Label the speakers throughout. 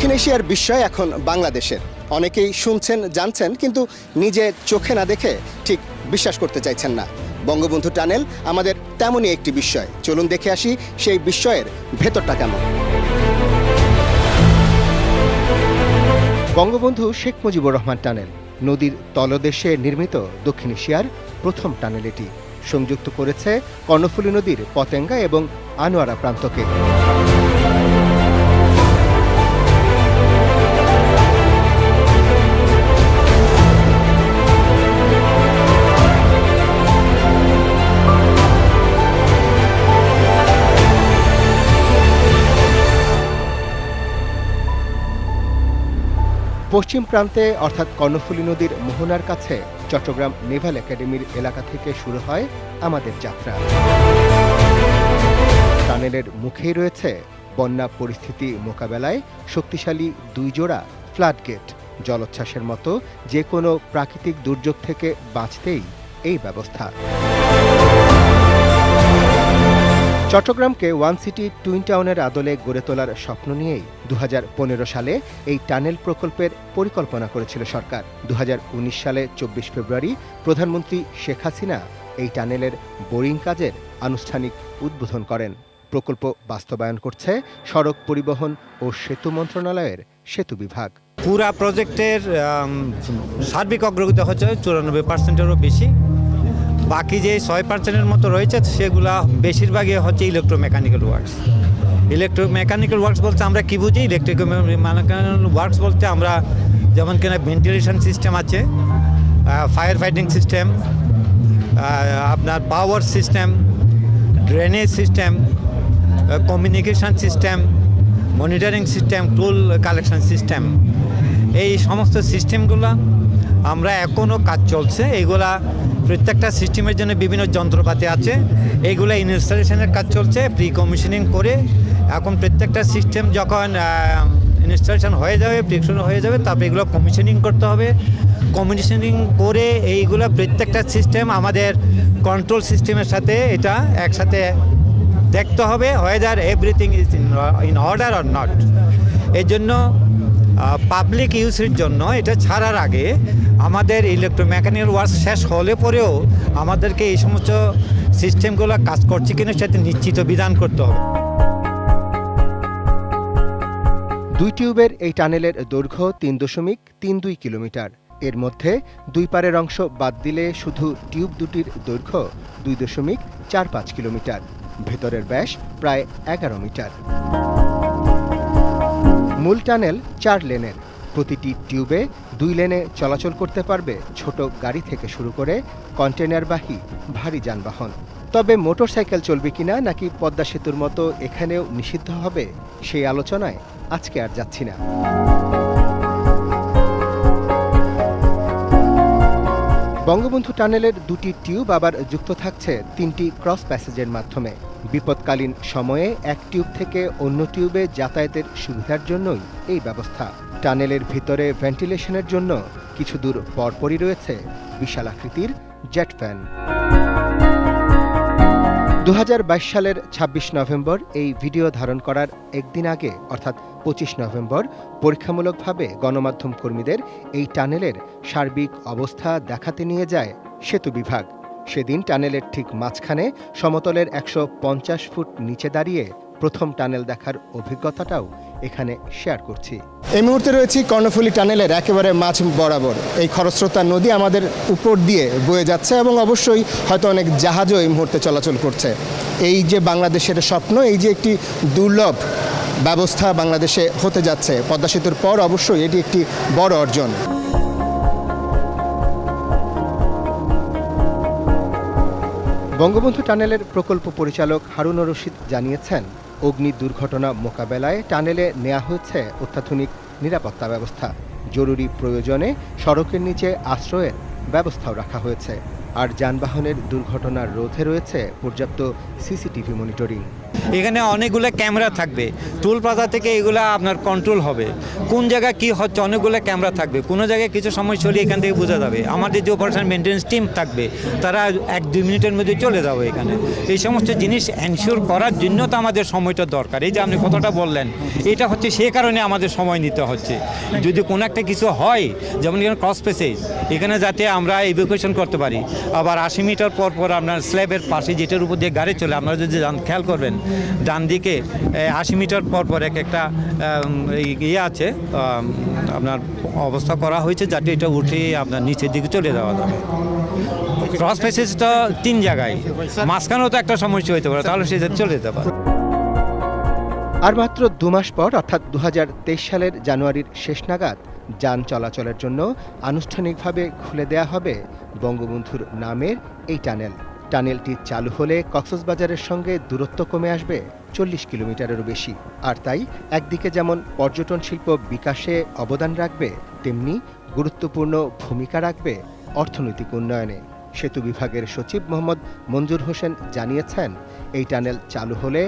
Speaker 1: দক্ষিণ এশিয়ার বিস্ময় এখন বাংলাদেশের। অনেকেই শুনছেন, জানছেন, কিন্তু নিজে চোখে না দেখে ঠিক বিশ্বাস করতে চাইছেন না। বঙ্গবন্ধু টানেল আমাদের তেমনই একটি বিস্ময়। চলুন দেখে আসি সেই বিস্ময়ের ভেতরটা কেমন। বঙ্গবন্ধু শেখ মুজিবুর রহমান টানেল, নদীর তলদেশে নির্মিত দক্ষিণ এশিয়ার প্রথম টানেল এটি। সংযুক্ত করেছে কর্ণফুলী নদীর পতেঙ্গা এবং আনোয়ারা প্রান্তকে। পশ্চিম প্রান্তে, অর্থাৎ কর্ণফুলী নদীর মোহনার কাছে, চট্টগ্রাম নেভাল একাডেমির এলাকা থেকে শুরু হয় আমাদের যাত্রা। টানেলের মুখেই রয়েছে বন্যা পরিস্থিতি মোকাবেলায় শক্তিশালী দুই জোড়া ফ্লাড গেট। জলোচ্ছ্বাসের মতো যে কোনো প্রাকৃতিক দুর্যোগ থেকে বাঁচতেই এই ব্যবস্থা। চট্টগ্রামকে ওয়ান সিটি টুইন টাউনের আদলে গড়ে তোলার স্বপ্ন নিয়েই দু হাজার পনেরো সালে এই টানেল প্রকল্পের পরিকল্পনা করেছিল সরকার। দু হাজার উনিশ সালে চব্বিশ ফেব্রুয়ারি প্রধানমন্ত্রী শেখ হাসিনা এই টানেলের বোরিং কাজের আনুষ্ঠানিক উদ্বোধন করেন। প্রকল্প বাস্তবায়ন করছে সড়ক পরিবহন ও সেতু মন্ত্রণালয়ের সেতু বিভাগ।
Speaker 2: পুরা প্রজেক্টের সার্বিক অগ্রগতি হচ্ছে চুরানব্বই পার্সেন্টেরও বেশি। বাকি যে ছয় পার্সেন্টের মতো রয়েছে, সেগুলা বেশিরভাগই হচ্ছে electromechanical works electro electromechanical works বলতে আমরা কী বুঝি? ইলেকট্রিক মেকানিক্যাল ওয়ার্কস বলতে আমরা যেমন কিনা ভেন্টিলেশন সিস্টেম আছে ফায়ার ফাইটিং সিস্টেম আপনার power system drainage system communication system monitoring system toll collection system এই সমস্ত সিস্টেমগুলো আমরা এখনও কাজ চলছে এইগুলা প্রত্যেকটা সিস্টেমের জন্য বিভিন্ন যন্ত্রপাতি আছে। এইগুলো ইনস্টলেশনের কাজ চলছে প্রি কমিশনিং করে। এখন প্রত্যেকটা সিস্টেম যখন ইনস্টলেশন হয়ে যাবে প্রিকশন হয়ে যাবে, তারপরে এগুলো কমিশনিং করতে হবে। কমিশনিং করে এইগুলো প্রত্যেকটা সিস্টেম আমাদের কন্ট্রোল সিস্টেমের সাথে এটা একসাথে দেখতে হবে whether everything is in in order or not এই জন্য পাবলিক ইউজের জন্য এটা ছাড়ার আগে আমাদের ইলেকট্রোমেকানিক্যাল ওয়ার্ক শেষ হলে পরেও আমাদেরকে এই সমস্ত সিস্টেমগুলো কাজ করছে কিনা সেটা নিশ্চিত বিধান করতে হবে।
Speaker 1: দুই টিউবের এই টানেলের দৈর্ঘ্য তিন দশমিক তিন দুই কিলোমিটার। এর মধ্যে দুই পারের অংশ বাদ দিলে শুধু টিউব দুটির দৈর্ঘ্য দুই দশমিক চার পাঁচ কিলোমিটার। ভেতরের ব্যাস প্রায় এগারো মিটার। মূল টানেল চার লেনের। প্রতিটি টিউবে দুই লেনে চলাচল করতে পারবে ছোট গাড়ি থেকে শুরু করে কন্টেনারবাহী ভারী যানবাহন। তবে মোটরসাইকেল চলবে কিনা নাকি পদ্মা সেতুর মতো এখানেও নিষিদ্ধ হবে সেই আলোচনায় আজকে আর যাচ্ছি না। বঙ্গবন্ধু টানেলের দুটি টিউব আবার যুক্ত থাকছে তিনটি ক্রস প্যাসেজের মাধ্যমে। বিপদকালীন সময়ে এক টিউব থেকে অন্য টিউবে যাতায়াতের সুবিধার জন্যই এই ব্যবস্থা। টানেলের ভিতরে ভেন্টিলেশনের জন্য কিছু দূর পরপরই রয়েছে বিশাল আকৃতির জেট ফ্যান। দু হাজার বাইশ সালের ২৬ নভেম্বর এই ভিডিও ধারণ করার একদিন আগে, অর্থাৎ পঁচিশ নভেম্বর, পরীক্ষামূলকভাবে গণমাধ্যম কর্মীদের এই টানেলের সার্বিক অবস্থা দেখাতে নিয়ে যায় সেতু বিভাগ। সেদিন টানেলের ঠিক মাঝখানে সমতলের একশো পঞ্চাশ ফুট নিচে দাঁড়িয়ে প্রথম টানেল দেখার অভিজ্ঞতাটাও এখানে শেয়ার করছি। এই মুহূর্তে রয়েছি কর্ণফুলী টানেলের একেবারে মাঝ বরাবর। এই খরস্রোতা নদী আমাদের উপর দিয়ে বয়ে যাচ্ছে এবং অবশ্যই হয়তো অনেক জাহাজও এই মুহূর্তে চলাচল করছে। এই যে বাংলাদেশের স্বপ্ন, এই যে একটি দুর্লভ ব্যবস্থা বাংলাদেশে হতে যাচ্ছে, পদ্মা সেতুর পর অবশ্যই এটি একটি বড় অর্জন। বঙ্গবন্ধু টানেলের প্রকল্প পরিচালক হারুন রশিদ জানিয়েছেন, অগ্নি দুর্ঘটনা মোকাবেলায় টানেলে নেওয়া হয়েছে অত্যাধুনিক নিরাপত্তা ব্যবস্থা। জরুরি প্রয়োজনে সড়কের নিচে আশ্রয়ের ব্যবস্থাও রাখা হয়েছে। আর যানবাহনের দুর্ঘটনা রোধে রয়েছে পর্যাপ্ত সিসিটিভি মনিটরিং।
Speaker 2: এখানে অনেকগুলো ক্যামেরা থাকবে। টুল প্লাজা থেকে এগুলা আপনার কন্ট্রোল হবে। কোন জায়গায় কি হচ্ছে অনেকগুলো ক্যামেরা থাকবে। কোনো জায়গায় কিছু সময় হলে এখান থেকে বোঝা যাবে। আমাদের যে অপারেশন মেনটেন্স টিম থাকবে, তারা এক দুই মিনিটের মধ্যে চলে যাবে এখানে। এই সমস্ত জিনিস এনশিওর করার জন্য তো আমাদের সময়টা দরকার। এই যে আপনি কথাটা বললেন, এটা হচ্ছে সে কারণে আমাদের সময় নিতে হচ্ছে। যদি কোনো একটা কিছু হয়, যেমন এখানে ক্রস পেসেজ এখানে যাতে আমরা এভিকুয়েশন করতে পারি। আবার আশি মিটার পর পর আপনার স্ল্যাবের পাশে যেটার উপর দিয়ে গাড়ি চলে, আপনারা যদি খেয়াল করবেন ডান দিকে আশি মিটার পর পর এক একটা ইয়ে আছে আপনার অবস্থা করা হয়েছে যাতে এটা উঠে আপনার নিচের দিকে চলে যাওয়া যাবে। ক্রস প্যাসেজটা তিন জায়গায়, মাঝখানেও তো একটা সমস্যা হইতে পারে, তাহলে সেটা চলে যেতে পারে।
Speaker 1: আর মাত্র দু মাস পর, অর্থাৎ দু হাজার তেইশ সালের জানুয়ারির শেষ নাগাদ, যান চলাচলের জন্য আনুষ্ঠানিকভাবে খুলে দেয়া হবে বঙ্গবন্ধুর নামের এই টানেল। টানেলটি চালু হলে কক্সবাজারের সঙ্গে দূরত্ব কমে আসবে চল্লিশ কিলোমিটারেরও বেশি। আর তাই একদিকে যেমন পর্যটন শিল্প বিকাশে অবদান রাখবে, তেমনি গুরুত্বপূর্ণ ভূমিকা রাখবে অর্থনৈতিক উন্নয়নে। সেতু বিভাগের সচিব মোহাম্মদ মঞ্জুর হোসেন জানিয়েছেন, এই টানেল চালু হলে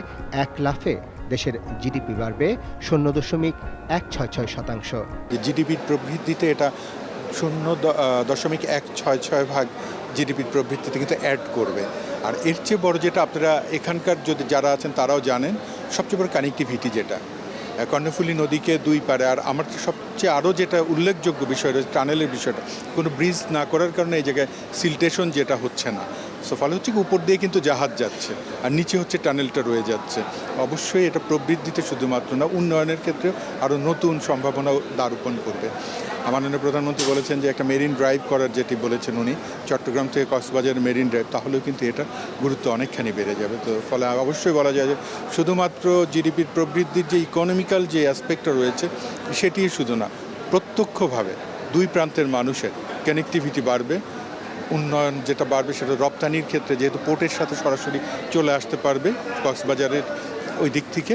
Speaker 1: এক লাফে দেশের জিডিপি বাড়বে শূন্য দশমিক এক ছয় ছয় শতাংশ।
Speaker 3: জিডিপির প্রবৃদ্ধিতে এটা শূন্য দশমিক এক ছয় ছয় ভাগ জিডিপির প্রবৃত্তিতে কিন্তু অ্যাড করবে। আর এর চেয়ে বড় যেটা আপনারা এখানকার যদি যারা আছেন তারাও জানেন, সবচেয়ে বড় কানেক্টিভিটি যেটা। কর্ণফুলি নদীকে দুই পারে আর আমার সবচেয়ে আরও যেটা উল্লেখযোগ্য বিষয় রয়েছে টানেলের বিষয়টা, কোনো ব্রিজ না করার কারণে এই জায়গায় সিলটেশন যেটা হচ্ছে না। সো ফলে হচ্ছে কি উপর দিয়ে কিন্তু জাহাজ যাচ্ছে, আর নিচে হচ্ছে টানেলটা রয়ে যাচ্ছে। অবশ্যই এটা প্রবৃদ্ধিতে শুধুমাত্র না, উন্নয়নের ক্ষেত্রে আরও নতুন সম্ভাবনা দারোপণ করবে। মাননীয় প্রধানমন্ত্রী বলেছেন যে একটা মেরিন ড্রাইভ করার যেটি বলেছেন উনি, চট্টগ্রাম থেকে কক্সবাজার মেরিন ড্রাইভ তাহলেও কিন্তু এটা গুরুত্ব অনেকখানি বেড়ে যাবে। তো ফলে অবশ্যই বলা যায় যে শুধুমাত্র জিডিপির প্রবৃদ্ধির যে ইকোনমিক্যাল যে অ্যাসপেক্টটা রয়েছে সেটি শুধু না, প্রত্যক্ষভাবে দুই প্রান্তের মানুষের কানেক্টিভিটি বাড়বে উন্নয়ন যেটা বাড়বে সেটা রপ্তানির ক্ষেত্রে যেহেতু পোর্টের সাথে সরাসরি চলে আসতে পারবে কক্সবাজারের ওই দিক থেকে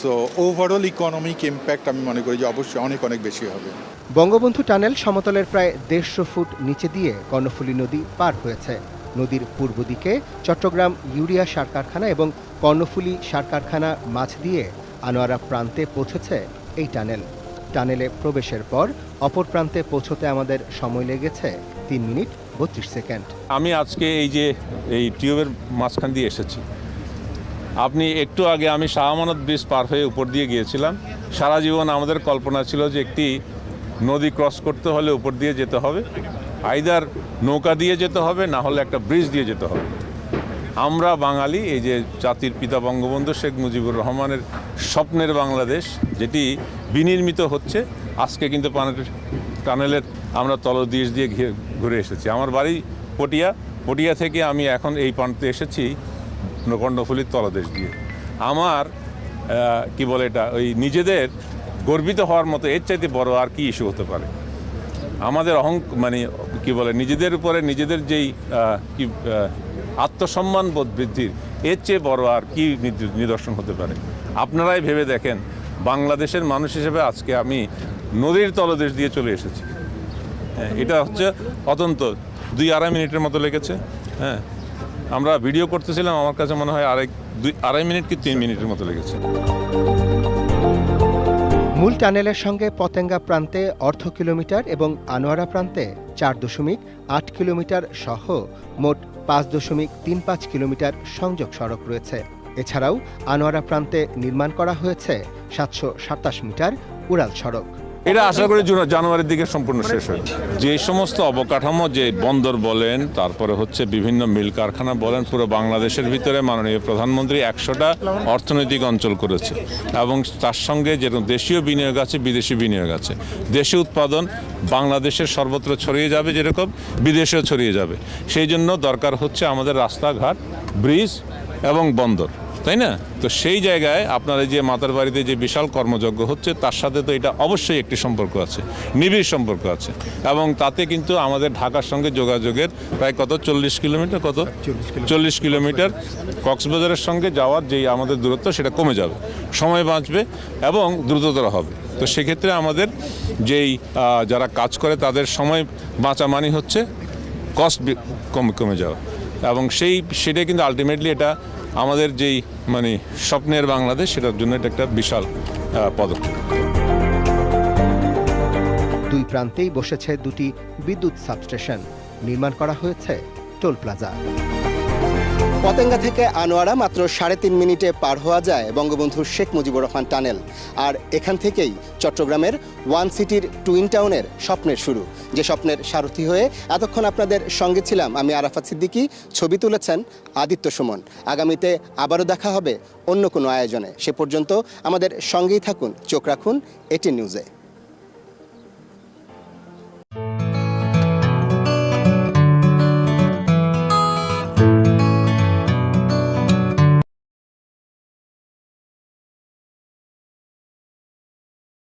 Speaker 3: সো ওভারঅল ইকোনমিক ইম্প্যাক্ট আমি মনে করি যে অবশ্যই অনেক অনেক বেশি হবে।
Speaker 1: বঙ্গবন্ধু টানেল সমতলের প্রায় দেড়শো ফুট নিচে দিয়ে কর্ণফুলী নদী পার হয়েছে। নদীর পূর্ব দিকে চট্টগ্রাম ইউরিয়া সার কারখানা এবং কর্ণফুলী সার কারখানা মাছ দিয়ে আনোয়ারা প্রান্তে পৌঁছেছে এই টানেল। টানেলে প্রবেশের পর অপর প্রান্তে পৌঁছতে আমাদের সময় লেগেছে তিন মিনিট। বত্রিশ সেকেন্ড।
Speaker 4: আমি আজকে এই যে, এই টিউবের মাঝখান দিয়ে এসেছি। আপনি একটু আগে আমি শাহ আমানত ব্রিজ পার হয়ে উপর দিয়ে গিয়েছিলাম। সারা জীবন আমাদের কল্পনা ছিল যে একটি নদী ক্রস করতে হলে উপর দিয়ে যেতে হবে। আইদার নৌকা দিয়ে যেতে হবে, না হলে একটা ব্রিজ দিয়ে যেতে হবে। আমরা বাঙালি, এই যে জাতির পিতা বঙ্গবন্ধু শেখ মুজিবুর রহমানের স্বপ্নের বাংলাদেশ, যেটি বিনির্মিত হচ্ছে, আজকে কিন্তু টানেলের আমরা তলদেশ দিয়ে ঘিরে এসেছি। আমার বাড়ি পটিয়া। পটিয়া থেকে আমি এখন এই প্রান্তে এসেছি, কর্ণফুলির তলদেশ দিয়ে। আমার কি বলে এটা, ওই নিজেদের গর্বিত হওয়ার মতো, এর চাইতে বড় আর কি ইস্যু হতে পারে? আমাদের অহং মানে কি বলে, নিজেদের উপরে নিজেদের যেই কি আত্মসম্মান বোধ বৃদ্ধির, এর চেয়ে বড় আর কি নিদ- নিদর্শন হতে পারে? আপনারাই ভেবে দেখেন, বাংলাদেশের মানুষ হিসেবে আজকে আমি নদীর তলদেশ দিয়ে চলে এসেছি। হ্যাঁ, এটা হচ্ছে অত্যন্ত দুই আড়াই মিনিটের মতো লেগেছে। হ্যাঁ আমরা ভিডিও করতেছিলাম আমার কাছে মনে হয় আড়াই দুই আড়াই মিনিট কি তিন মিনিটের মতো লেগেছে।
Speaker 1: মূল টানেলের সঙ্গে পতেঙ্গা প্রান্তে অর্ধ কিলোমিটার এবং আনোয়ারা প্রান্তে চার দশমিক আট কিলোমিটার সহ মোট পাঁচ দশমিক তিন পাঁচ কিলোমিটার সংযোগ সড়ক রয়েছে। এছাড়াও আনোয়ারা প্রান্তে নির্মাণ করা হয়েছে সাতশো সাতাশ মিটার উড়াল সড়ক।
Speaker 4: এটা আশা করি জুন- জানুয়ারির দিকে সম্পূর্ণ শেষ হবে। যে সমস্ত অবকাঠামো যে বন্দর বলেন, তারপরে হচ্ছে বিভিন্ন মিল কারখানা বলেন, পুরো বাংলাদেশের ভিতরে মাননীয় প্রধানমন্ত্রী একশোটা অর্থনৈতিক অঞ্চল করেছে। এবং তার সঙ্গে যেরকম দেশীয় বিনিয়োগ আছে, বিদেশি বিনিয়োগ আছে। দেশি উৎপাদন বাংলাদেশের সর্বত্র ছড়িয়ে যাবে যেরকম, বিদেশেও ছড়িয়ে যাবে। সেই জন্য দরকার হচ্ছে আমাদের রাস্তাঘাট, ব্রিজ এবং বন্দর। তাই না? তো সেই জায়গায় আপনার এই যে মাতার বাড়িতে যে বিশাল কর্মযজ্ঞ হচ্ছে তার সাথে তো এটা অবশ্যই একটি সম্পর্ক আছে নিবিড় সম্পর্ক আছে। এবং তাতে কিন্তু আমাদের ঢাকার সঙ্গে যোগাযোগের প্রায় কত? চল্লিশ কিলোমিটার কত? চল্লিশ কিলোমিটার। কক্সবাজারের সঙ্গে যাওয়ার যেই আমাদের দূরত্ব সেটা কমে যাবে সময় বাঁচবে এবং দ্রুততর হবে। তো সেক্ষেত্রে আমাদের যেই যারা কাজ করে তাদের সময় বাঁচা মানে হচ্ছে কস্ট কমে কমে যাওয়া। এবং সেই সেটাই কিন্তু আলটিমেটলি এটা আমাদের যেই মানে স্বপ্নের বাংলাদেশ, সেটার জন্য এটা একটা বিশাল পদক্ষেপ।
Speaker 5: দুই প্রান্তেই বসেছে দুটি বিদ্যুৎ সাবস্টেশন। নির্মাণ করা হয়েছে টোল প্লাজা। পতেঙ্গা থেকে আনোয়ারা মাত্র সাড়ে তিন মিনিটে পার হওয়া যায় বঙ্গবন্ধু শেখ মুজিবুর রহমান টানেল। আর এখান থেকেই চট্টগ্রামের ওয়ান সিটির টুইন টাউনের স্বপ্নের শুরু। যে স্বপ্নের সারথি হয়ে এতক্ষণ আপনাদের সঙ্গে ছিলাম আমি আরাফাত সিদ্দিকি। ছবি তুলেছেন আদিত্য সুমন। আগামীতে আবারও দেখা হবে অন্য কোনো আয়োজনে। সে পর্যন্ত আমাদের সঙ্গেই থাকুন, চোখ রাখুন এটি নিউজে।